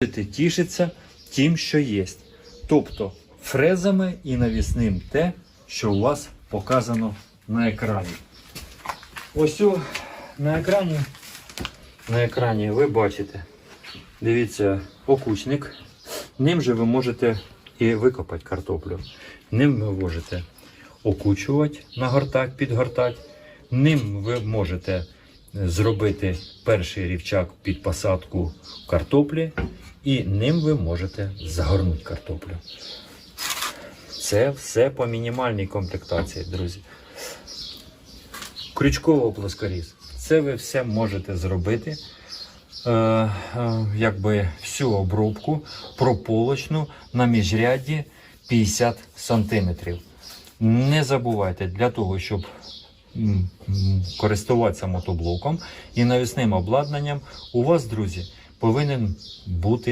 будете тішитися тим, що є. Тобто фрезами і навісним те, що у вас показано на екрані. Ось о, на екрані, на екрані ви бачите, дивіться, окучник. Ним же ви можете і викопати картоплю. Ним ви можете окучувати, нагортати, підгортати. Ним ви можете зробити перший рівчак під посадку картоплі, і ним ви можете загорнути картоплю. Це все по мінімальній комплектації, друзі. Крючково плоскоріз. Це ви все можете зробити. Е, е, якби всю обробку прополочну на міжрядді 50 см. Не забувайте, для того, щоб користуватися мотоблоком і навісним обладнанням, у вас, друзі, повинен бути